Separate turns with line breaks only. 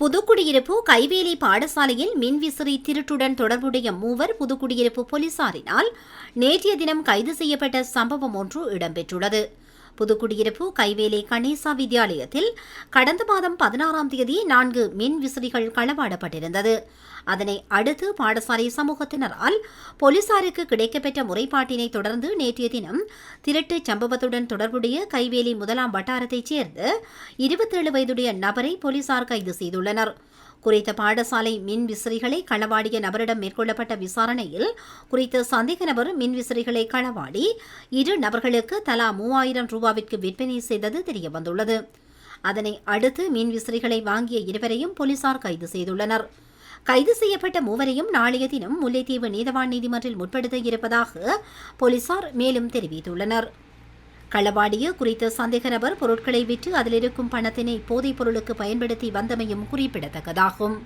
புதுக்குடியிருப்பு கைவேலி பாடசாலையில் மின்விசிறி திருட்டுடன் தொடர்புடைய மூவர் புதுக்குடியிருப்பு போலீசாரினால் நேற்றைய தினம் கைது செய்யப்பட்ட சம்பவம் ஒன்று இடம்பெற்றுள்ளது. புதுக்குடியிருப்பு கைவேலி கணேசா வித்யாலயத்தில் கடந்த மாதம் பதினாறாம் தேதி நான்கு மின் விசிறிகள் களவாடப்பட்டிருந்தது. அதனை அடுத்து பாடசாலை சமூகத்தினரால் போலீசாருக்கு கிடைக்கப்பெற்ற முறைப்பாட்டினை தொடர்ந்து நேற்றைய தினம் திருட்டு சம்பவத்துடன் தொடர்புடைய கைவேலி முதலாம் வட்டாரத்தைச் சேர்ந்த இருபத்தேழு வயதுடைய நபரை போலீசார் கைது செய்துள்ளனர். குறித்த பாடசாலை மின் விசிறிகளை களவாடிய நபரிடம் மேற்கொள்ளப்பட்ட விசாரணையில் குறித்த சந்தேக நபர் மின் விசிறிகளை களவாடி இரு நபர்களுக்கு தலா மூவாயிரம் ரூபாவிற்கு விற்பனை செய்தது தெரியவந்துள்ளது. அதனை அடுத்து மின் விசிறிகளை வாங்கிய இருவரையும் போலீசார் கைது செய்துள்ளனர். கைது செய்யப்பட்ட மூவரையும் நாளைய தினம் முல்லைத்தீவு நீதவான் நீதிமன்றில் முற்படுத்த இருப்பதாக போலீசார் மேலும் தெரிவித்துள்ளனர். களவாடிய குறித்த சந்தேக நபர் பொருட்களை விற்று அதில் இருக்கும் பணத்தினை போதைப் பொருளுக்கு பயன்படுத்தி வந்தமையும் குறிப்பிடத்தக்கதாகும்.